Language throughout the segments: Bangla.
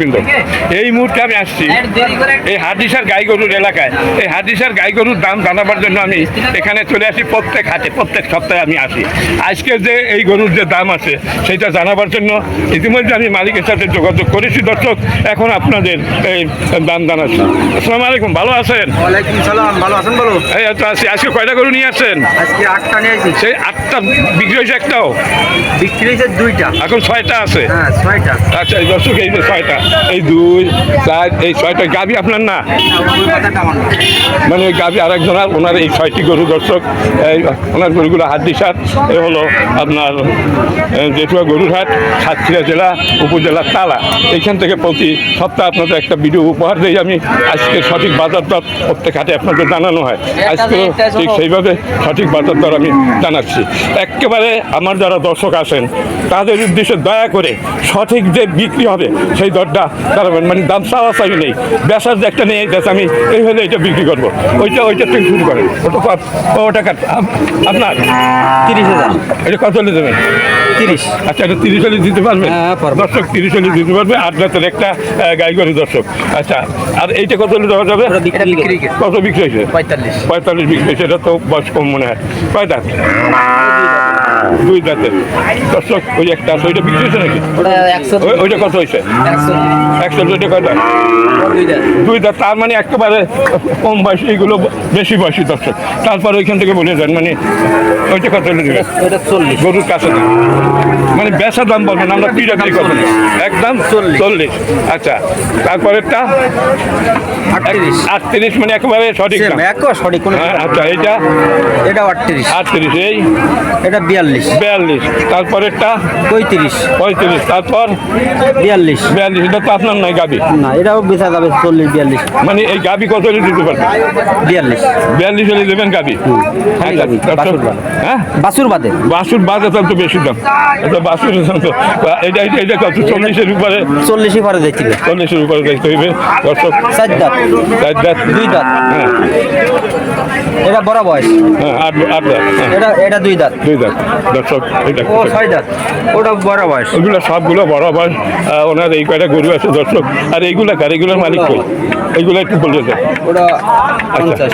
কিন্তু এই মুহূর্তে আমি আসছি। এই হাদিসার গাই গরুর এলাকায়। এই হাদিসার গাই গরুর দাম জানাবার জন্য আমি এখানে চলে আসি প্রত্যেক হাতে প্রত্যেক সপ্তাহে আমি আসি। আজকে যে এই গরুর যে দাম আছে সেটা জানাবার জন্য ইতিমধ্যে আমি মালিকের সাথে যোগাযোগ করেছি। দর্শক এখন আপনাদের এই দাম জানাচ্ছি। আসসালামু আলাইকুম ভালো আছেন? সালাম ভালো আছেন বলো? এই তো আছি আজকে কয়টা গরু নিয়ে আসছেন? আজকে আটটা নিয়ে আসি। সেই আটটা বিক্রি হয়েছে একটাও? বিক্রি হয়েছে দুইটা। এখন ছয়টা আছে? হ্যাঁ ছয়টা। আচ্ছা এই দর্শক এই যে ছয়টা। এই দুই, চার, এই ছয়টা গাবি আপনার না। মানে গাবি আরেকজনের, ওনার এই ছয়টি গরু দর্শক, এই ওনার গরুগুলো হাত দিশার। এ হলো আপনার জেঠুয়া গরুরহাট, সাতক্ষীরা জেলা, উপজেলা তালা। এইখান থেকে প্রতি সপ্তাহে আপনাদের একটা ভিডিও উপহার দিই আমি। আজকে সঠিক বাজার দর প্রত্যেক হাটে আপনাদের জানানো হয়। আজকেও ঠিক সেইভাবে সঠিক বাজার দর আমি জানাচ্ছি। একেবারে আমার যারা দর্শক আছেন, তাদের উদ্দেশ্যে দয়া করে সঠিক যে বিক্রি হবে, সেই দরটা তারা মানে দাম চাওয়া চাই নেই। বেসার যে একটা যাচ্ছে আমি এই হলে এটা বিক্রি করব। ওইটা ওইটা থেকে শুরু করেন ওটা কত ও, ওটা কাট আপ- আপনার? তিরিশ হাজার। এটা কত হলে দেবেন? তিরিশ। আচ্ছা এটা তিরিশ হলে দিতে পারবেন হ্যাঁ, দর্শক তিরিশ হলে দিতে পারবে আট রাতের একটা গাই গরু দর্শক। আচ্ছা আর এইটা কত হলে দেওয়া যাবে? করে। কত বিক্রি হয়েছে? পঁয়তাল্লিশ। পঁয়তাল্লিশ বিক্রি হয়েছে এটা তো বয়স কম মনে হয়। কয় দাঁত দুই দর্শক ওই একটা আছে ওইটা বিক্রি হয়েছে নাকি? ওই- ওইটা কত হয়েছে? একশো দুইটা কয় দাঁত দুই দাঁত তার মানে একেবারে কম বয়সী এগুলো বেশি বয়সী দর্শক। তারপর ওইখান থেকে বলে যান মানে ওইটা কত হলে দেবে গরুর কাছে মানে বেচা দাম বলবেন আমরা পিড়াপিড়ি করবেন একদম চল্লিশ। আচ্ছা তারপরেরটা? আটত্রিশ। আটত্রিশ মানে একেবারে সঠিক সঠিক হ্যাঁ, আচ্ছা এইটা? এটা আটত্রিশ। আটত্রিশ এই? এটা বিয়াল্লিশ। বিয়াল্লিশ। তারপরেরটা? পঁয়ত্রিশ। পঁয়ত্রিশ। তারপর? বিয়াল্লিশ। বিয়াল্লিশ। এটা তো আপনার নয় গাবি? না এটাও বেচা যাবে চল্লিশ বিয়াল্লিশ। মানে এই গাবি কত হলে দিতে পারবেন বিয়াল্লিশ। বিয়াল্লিশ হলে দেবেন গাবি? বাদে। হ্যাঁ? বাসুর বাদে। বাসুর বাজার দাম তো বেশি দাম। এটা বাসুরের দাম তো। এটা এটা এটা কত? চল্লিশের উপরে? চল্লিশই পরে দেখছিল চল্লিশের উপরে দেখতে হইবে দর্শক চার দাঁত। চার দাঁত। দুই দাঁত। হ্যাঁ। এটা বড় বয়স। হ্যাঁ আট আট দাঁত হ্যাঁ। এটা এটা দুই দাঁত। দুই দাঁত দর্শক এটা ও ছয় দাঁত। ওটা বড় বয়স। ওইগুলো সবগুলো বড় আহ, ওনার এই কয়টা গরু আছে দর্শক? আর এইগুলা এইগুলোর মালিক কই এইগুলো একটু বলে দেন। ওটা আচ্ছা। পঞ্চাশ।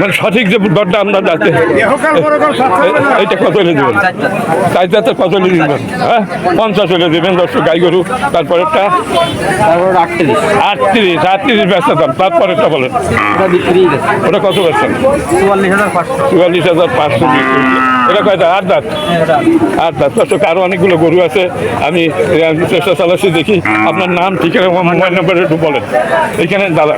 মানে সঠিক যে দরটা আমরা যাতে এইটা কত হলে দেবেন? চার দাঁত। চার দাঁতের কত হলে দেবেন? হ্যাঁ? পঞ্চাশ হলে দেবেন দর্শক গাই গরু। তারপরেরটা? তারপর আটত্রিশ। আটত্রিশ আটত্রিশ বেচা দাম। তারপরেরটা বলেন। ওটা কত বেচছেন? চুয়াল্লিশ হাজার পাঁচশো। চুয়াল্লিশ হাজার পাঁচশো এটা কয়টা আট দাঁত? এটা আট। দাঁত। দর্শক আরও অনেকগুলো গরু আছে। আমি চেষ্টা চালাচ্ছি দেখি আপনার নাম ঠিকানা এবং মোবাইল নাম্বার একটু বলেন। এখানে দাদা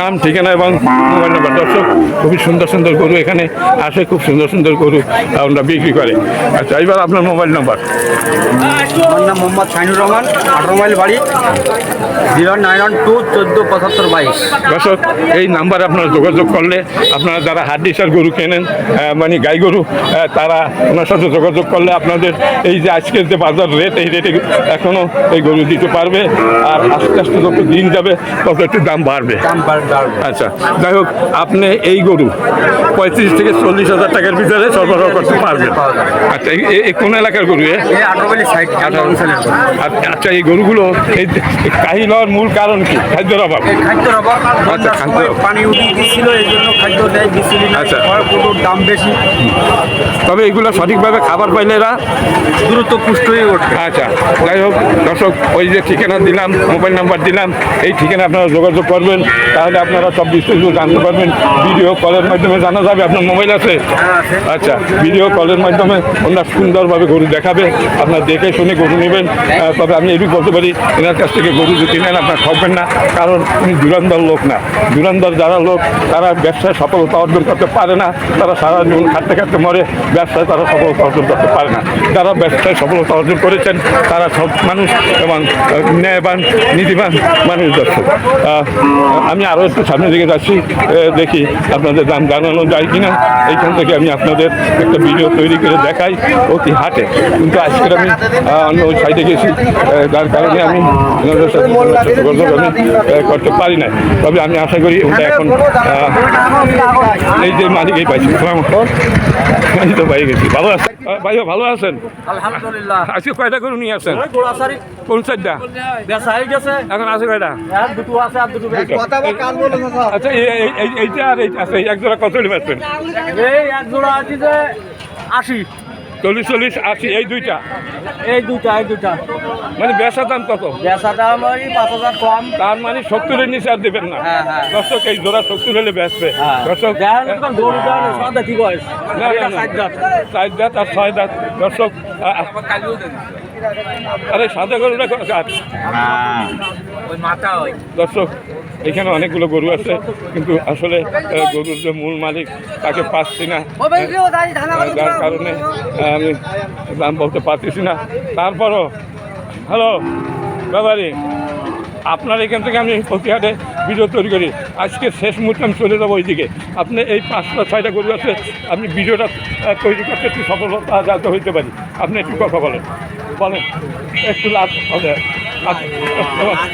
নাম ঠিকানা এবং মোবাইল নাম্বার। দর্শক খুবই সুন্দর সুন্দর গরু এখানে আসে খুব সুন্দর সুন্দর গরু আমরা বিক্রি করে। আচ্ছা এবার আপনার মোবাইল নাম্বার। আমার নাম মোহাম্মদ শাহিনুর রহমান আঠারো মাইল বাড়ি জিরো নাইন ওয়ান টু চোদ্দ পঁচাত্তর বাইশ। দর্শক এই নাম্বারে আপনারা যোগাযোগ করলে আপনারা যারা হাট ডিসার গরু কেনেন মানে গাই গরু তারা ওনার সাথে যোগাযোগ করলে আপনাদের এই যে আজকের যে বাজার রেট এই রেটে এখনও এই গরু দিতে পারবে। আর আস্তে আস্তে যত দিন যাবে তত একটু দাম বাড়বে। আচ্ছা যাই হোক আপনি এই গরু পঁয়ত্রিশ থেকে চল্লিশ হাজার টাকার ভিতরে সরবরাহ করতে পারবেন। আচ্ছা এই- কোন এলাকার গরু আচ্ছা এই গরুগুলো এই কাহিল হওয়ার মূল কারণ কি? খাদ্যের অভাব। খাদ্যের অভাব বন্যার খাদ্য। পানি উঠিয়ে দিচ্ছিল এই জন্য খাদ্য দেয় দিচ্ছিল আচ্ছা। হয় দাম বেশি। তবে এগুলো সঠিকভাবে খাবার পাইলে এরা দ্রুত পুষ্ট হয়ে ওঠে আচ্ছা যাই হোক দর্শক ওই যে ঠিকানা দিলাম মোবাইল নাম্বার দিলাম এই ঠিকানা আপনারা যোগাযোগ করবেন তাহলে আপনারা সব বিস্তারিত জানতে পারবেন। ভিডিও কলের মাধ্যমে জানা যাবে আপনার মোবাইল আছে। আচ্ছা ভিডিও কলের মাধ্যমে ওনার সুন্দরভাবে গরু দেখাবে আপনার দেখে শুনে গরু নেবেন। তবে আমি এটুকু বলতে পারি এনার কাছ থেকে গরু যদি নেন আপনার ঠকবেন না কারণ উনি দুরান্দার লোক না। দুরান্দার যারা লোক তারা ব্যবসায় সফলতা অর্জন করতে পারে না তারা সারা জীবন খাটতে খাটতে মরে ব্যবসায় তারা সফলতা অর্জন করতে পারে না। যারা ব্যবসায় সফলতা অর্জন করেছেন, তারা সব মানুষ এবং ন্যায়বান, নীতিবান মানুষ দর্শক আমি আরও একটু সামনের দিকে যাচ্ছি দেখি আপনাদের দাম জানানো যায় কিনা। এইখান থেকে আমি আপনাদের একটা ভিডিও তৈরি করে দেখাই অতি হাটে। কিন্তু আজকে আমি অন্য ওই সাইডে গেছি যার কারণে আমি আমি করতে পারি না তবে আমি আশা করি ওটা এখন এই যে মালিক এই পাইছি আমি তো পাই গেছি। ভালো আছেন? ভাইও ভালো আছেন? আলহামদুলিল্লাহ। আজকে কয়টা গরু নিয়ে আসছেন? কোন সাইডটা এখন আছে কয়টা? আর দুটো আছে আর দুটো কথা আচ্ছা এই- এই- এই- এইটা আর এইটা আছে। এই এক জোড়া কত পাচ্ছেন এই এক জোড়া আছে যে আশি। চল্লিশ চল্লিশ আশি এই দুইটা? এই দুটা এই দুটা মানে বেচা দাম কত? বেচা দাম ওই পাঁচ হাজার কম। তার মানে সত্তরের নিচে আর দেবেন না। হ্যাঁ, হ্যাঁ। দর্শক এই জোড়া সত্তর হলে বেচবে। হ্যাঁ। দর্শক। চার দাঁত। আর ছয় দাঁত। দর্শক আরে সাদা গরুটা ক- কার? ওই মাথা ওই দর্শক এখানে অনেকগুলো গরু আছে কিন্তু আসলে গরুর যে মূল মালিক তাকে পাচ্ছি না। যার কারণে আমি দাম বলতে পারতেছি না। তারপরও হ্যালো ব্যাপারি আপনার এখান থেকে আমি প্রতিহাটে ভিডিও তৈরি করি। আজকে শেষ মুহূর্তে আমি চলে যাব ওইদিকে। আপনি এই পাঁচটা ছয়টা গরু আছে আপনি ভিডিওটা তৈরি করতে একটু সফলতা যাতে হইতে পারি। আপনি একটু কথা বলেন। বলেন একটু লাভ হবে।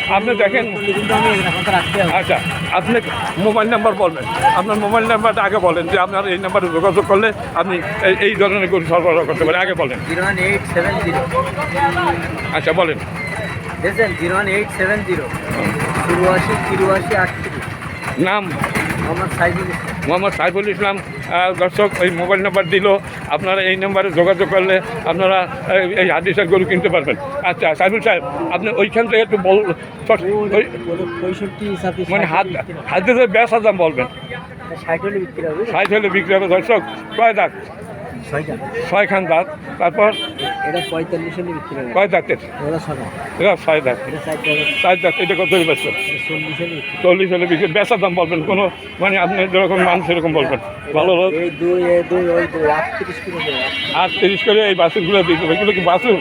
আপনি দেখেন। আচ্ছা আপনি মোবাইল নাম্বার বলবেন। আপনার মোবাইল নাম্বারটা আগে বলেন যে আপনার এই নাম্বারে যোগাযোগ করলে আপনি এই- এই ধরনের গরু সরবরাহ করতে পারেন। আগে বলেন। জিরো এইট সেভেন জিরো আচ্ছা বলেন। Zero one eight seven zero. চুরাশি তিরুয়াশি আটত্রিশ। নাম। আমার সাইজুল মোহাম্মদ সাইফুল ইসলাম দর্শক এই মোবাইল নাম্বার দিল। আপনারা এই নাম্বারে যোগাযোগ করলে আপনারা এই- হাদিসের গরু কিনতে পারবেন। আচ্ছা সাইফুল সাহেব আপনি ওইখান থেকে একটু বল ওই- মানে হাত হাত দিয়ে বেসা দাম বলবেন ষাট হলে বিক্রি হবে দর্শক কয় দাঁত? ছয়খান দাঁত। তারপর এটা পঁয়তাল্লিশ বিক্রি হবে। কয় দাঁতের? ওরা ছটা এরা ছয় দাঁত। এটা ষাট টাকা চার দাঁত এটা কত বেচছেন চল্লিশ হলে বিক্রি দাম বলবেন কোনো মানে আপনি যেরকম মান সেরকম বলবেন। ভালো আটত্রিশ করে। এই বাসুরগুলো দিতে হবে এগুলো কি বাসুর?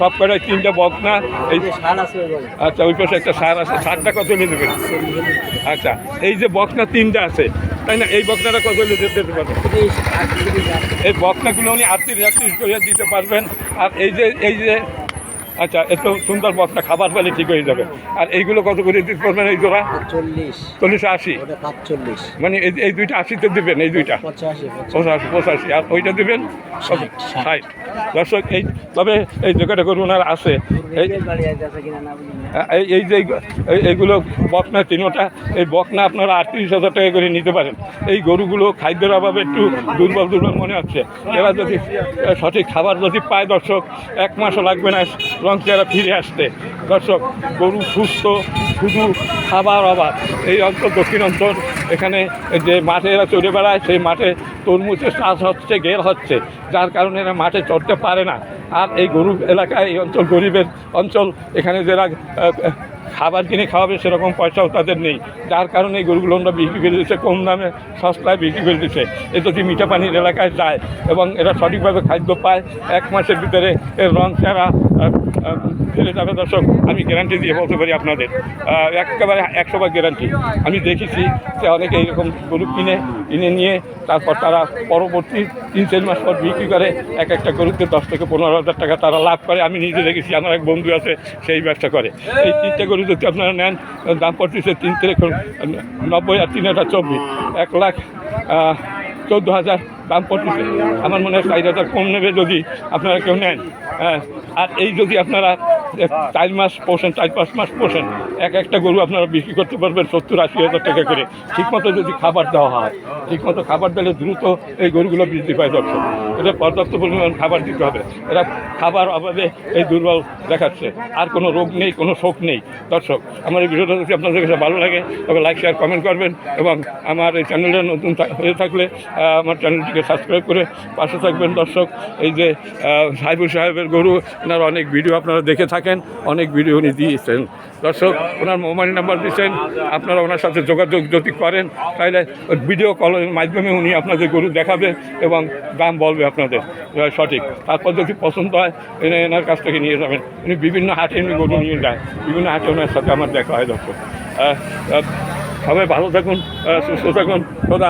সব বক্তা তিনটা বক না? এই এই আছে আচ্ছা ওই পাশে একটা সার আছে। সারটা কত হলে দেবেন। আচ্ছা এই যে বকনা তিনটা আছে তাই না? এই বকনাটা কত হলে দিতে পারবেন। এই বকনাগুলো উনি আটত্রিশ আটত্রিশ করে দিতে পারবেন। আর এই যে এই যে আচ্ছা এত সুন্দর বকনা খাবার পেলে ঠিক হয়ে যাবে। আর এইগুলো কত করে দিতে পারবেন এই জোড়া? চল্লিশ চল্লিশ আশি? সাতচল্লিশ। মানে এই এই দুইটা আশিতে দেবেন এই দুইটা? পঁচাশি পঁচাশি। আর ওইটা দেবেন? ষাট, দর্শক এই তবে এই জায়গাটা করুন ওনার আছে। এই। এই এই যে এই- এইগুলো বকনা তিনোটা এই বকনা আপনারা আটত্রিশ হাজার টাকা করে নিতে পারেন। এই গরুগুলো খাদ্যের অভাবে একটু দুর্বল দুর্বল মনে হচ্ছে। এরা যদি সঠিক খাবার যদি পায় দর্শক এক মাসও লাগবে না রং চেহারা ফিরে আসতে। দর্শক, গরু সুস্থ, শুধু খাবার অভাব। এই অঞ্চল, দক্ষিণ অঞ্চল, এখানে যে মাঠে এরা চড়ে বেড়ায়, সেই মাঠে তরমুজের চাষ হচ্ছে গের হচ্ছে। যার কারণে এরা মাঠে চড়তে পারে না। আর এই গরু এলাকায়, এই অঞ্চল গরিবের অঞ্চল, এখানে যারা খাবার কিনে খাওয়াবে, সেরকম পয়সাও তাদের নেই। যার কারণে এই গরুগুলো আমরা বিক্রি করে দিচ্ছে কম দামে সস্তায় বিক্রি করে দিচ্ছে এ যদি মিঠা পানির এলাকায় যায় এবং এরা সঠিকভাবে খাদ্য পায়। এক মাসের ভিতরে এর রং ছাড়া ফেলে যাবে দর্শক, আমি গ্যারান্টি দিয়ে বলতে পারি আপনাদের। একেবারে একশো বার গ্যারান্টি আমি দেখেছি যে অনেকে এইরকম গরু কিনে কিনে নিয়ে তারপর তারা পরবর্তী তিন, চার মাস পর বিক্রি করে, এক একটা গরুতে দশ থেকে পনেরো হাজার টাকা তারা লাভ করে। আমি নিজে দেখেছি, আমার এক বন্ধু আছে, সেই ব্যবসা করে। এই তিনটে গরু যদি আপনারা নেন, দাম পড়তেছে তিন থেকে নব্বই আর তিন হাজার চব্বিশ এক লাখ চোদ্দ হাজার দাম পড়তেছে। আমার মনে হয় চার হাজার কম নেবে যদি আপনারা কেউ নেন। হ্যাঁ আর এই যদি আপনারা চার মাস পোষেন, চার পাঁচ মাস পোষেন এক একটা গরু আপনারা বিক্রি করতে পারবেন সত্তর আশি হাজার টাকা করে। ঠিকমতো যদি খাবার দেওয়া হয় ঠিকমতো খাবার দিলে দ্রুত এই গরুগুলো বৃদ্ধি পায় দর্শক এটা পর্যাপ্ত পরিমাণ খাবার দিতে হবে। এরা খাবার অভাবে এই দুর্বল দেখাচ্ছে। আর কোনো রোগ নেই কোনো শোক নেই। দর্শক আমার এই ভিডিওটা যদি আপনাদের কাছে ভালো লাগে তবে লাইক শেয়ার কমেন্ট করবেন এবং আমার এই চ্যানেলটা নতুন হয়ে থাকলে আমার চ্যানেলটিকে সাবস্ক্রাইব করে পাশে থাকবেন। দর্শক এই যে আহ, সাইবুল সাহেবের গরু ওনার অনেক ভিডিও আপনারা দেখে থাকেন অনেক ভিডিও উনি দিয়েছেন। দর্শক, ওনার মোবাইল নাম্বার দিচ্ছেন, আপনারা ওনার সাথে যোগাযোগ যদি করেন, তাহলে ভিডিও কলের মাধ্যমে উনি আপনাদের গরু দেখাবে এবং দাম বলবে আপনাদের সঠিক। তারপর যদি পছন্দ হয়, এনে এনার কাছ থেকে নিয়ে যাবেন। উনি বিভিন্ন হাটে এমনি গরু নিয়ে যায়, বিভিন্ন হাটে ওনার সাথে আমার দেখা হয়, দর্শক। সবাই ভালো থাকুন সুস্থ থাকুন, খোদা